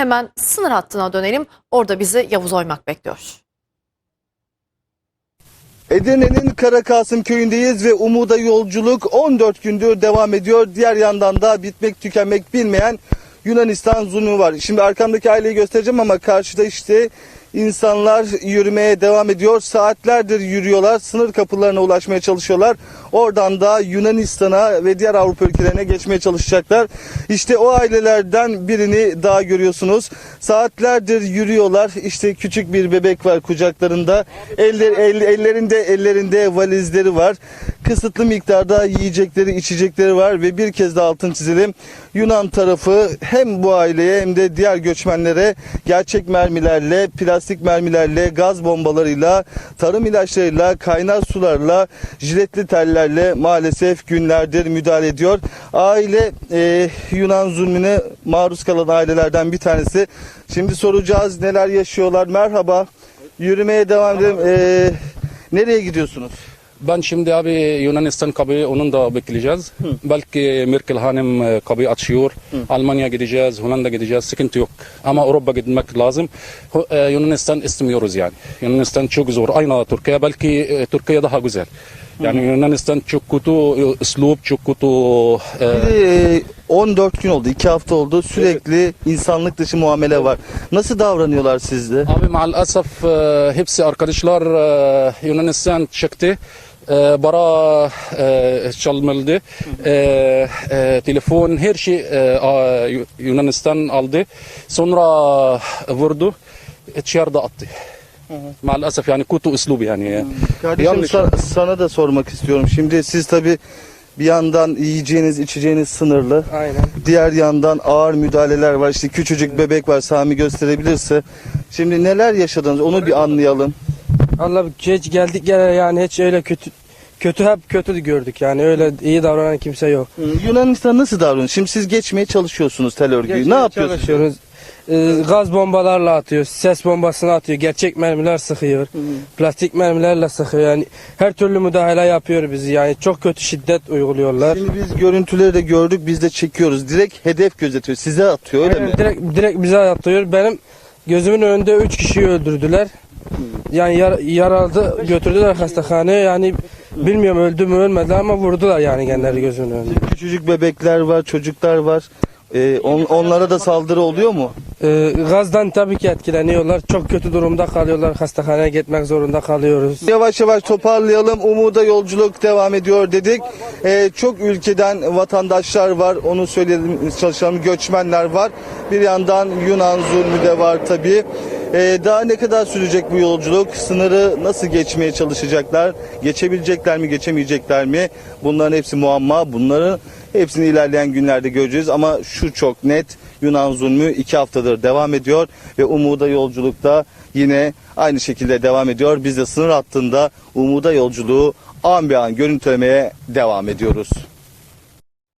Hemen sınır hattına dönelim. Orada bizi Yavuz Oymak bekliyor. Edirne'nin Karakasım köyündeyiz ve umuda yolculuk 14 gündür devam ediyor. Diğer yandan da bitmek tükenmek bilmeyen Yunanistan zulmü var. Şimdi arkamdaki aileyi göstereceğim ama karşıda işte insanlar yürümeye devam ediyor. Saatlerdir yürüyorlar. Sınır kapılarına ulaşmaya çalışıyorlar. Oradan da Yunanistan'a ve diğer Avrupa ülkelerine geçmeye çalışacaklar. İşte o ailelerden birini daha görüyorsunuz. Saatlerdir yürüyorlar. İşte küçük bir bebek var kucaklarında. Eller, el- ellerinde ellerinde valizleri var. Kısıtlı miktarda yiyecekleri, içecekleri var ve bir kez de altın çizelim. Yunan tarafı hem bu aileye hem de diğer göçmenlere gerçek mermilerle, plastik mermilerle, gaz bombalarıyla, tarım ilaçlarıyla, kaynar sularla, jiletli tellerle maalesef günlerdir müdahale ediyor. Aile e, Yunan zulmüne maruz kalan ailelerden bir tanesi. Şimdi soracağız neler yaşıyorlar. Merhaba. Yürümeye devam edelim. E, nereye gidiyorsunuz? Ben şimdi abi Yunanistan kabı onun da bekleyeceğiz. Belki Merkel Hanım e, kabı açıyor. Almanya gideceğiz, Hollanda gideceğiz. Sıkıntı yok. Ama Avrupa gitmek lazım. E, Yunanistan istemiyoruz yani. Yunanistan çok zor. Aynı Türkiye. Belki e, Türkiye daha güzel. Yani Yunanistan çok kötü üslup, çok kötü e, Bir de, e, 14 gün oldu, 2 hafta oldu. Sürekli insanlık dışı muamele var. Nasıl davranıyorlar sizde? Abi maalesef hepsi arkadaşlar Yunanistan çıktı. E, bara e, çalmadı. E, e, telefon her şey e, a- Yunanistan aldı. Sonra vurdu. İçeride attı. Maalesef yani kötü üslup yani. Kardeşim Yanlış. sa- sana da sormak istiyorum. Şimdi siz tabi bir yandan yiyeceğiniz, içeceğiniz sınırlı. Aynen. Diğer yandan ağır müdahaleler var. İşte küçücük bebek var. Sami gösterebilirse. Şimdi neler yaşadınız onu bir anlayalım. Allah hiç geldik gene yani hiç öyle kötü kötü hep kötü gördük yani öyle iyi davranan kimse yok. Yunanistan nasıl davranıyor? Şimdi siz geçmeye çalışıyorsunuz tel örgüyü. Geçmeye ne yapıyorsunuz? çalışıyoruz. Ee, gaz bombalarla atıyor, ses bombasını atıyor, gerçek mermiler sıkıyor, plastik mermilerle sıkıyor yani her türlü müdahale yapıyor bizi yani çok kötü şiddet uyguluyorlar. Şimdi biz görüntüleri de gördük. Biz de çekiyoruz. Direkt hedef gözetiyor. Size atıyor öyle mi? direkt, direkt bize atıyor. Benim gözümün önünde 3 kişiyi öldürdüler. Yani yar, yaralı götürdüler hastaneye yani bilmiyorum öldü mü ölmedi ama vurdular yani kendileri gözümün önünde. Küçücük bebekler var, çocuklar var. Ee, on- onlara da saldırı oluyor mu? Ee, gazdan tabii ki etkileniyorlar. Çok kötü durumda kalıyorlar. Hastaneye gitmek zorunda kalıyoruz. Yavaş yavaş toparlayalım. Umuda yolculuk devam ediyor dedik. Ee, çok ülkeden vatandaşlar var. Onu söyleyelim çalışalım. Göçmenler var. Bir yandan Yunan zulmü de var tabii. Ee, daha ne kadar sürecek bu yolculuk? Sınırı nasıl geçmeye çalışacaklar? Geçebilecekler mi, geçemeyecekler mi? Bunların hepsi muamma. Bunları hepsini ilerleyen günlerde göreceğiz. Ama şu çok net. Yunan zulmü iki haftadır devam ediyor ve Umuda yolculukta yine aynı şekilde devam ediyor. Biz de sınır hattında Umuda yolculuğu an be an görüntülemeye devam ediyoruz.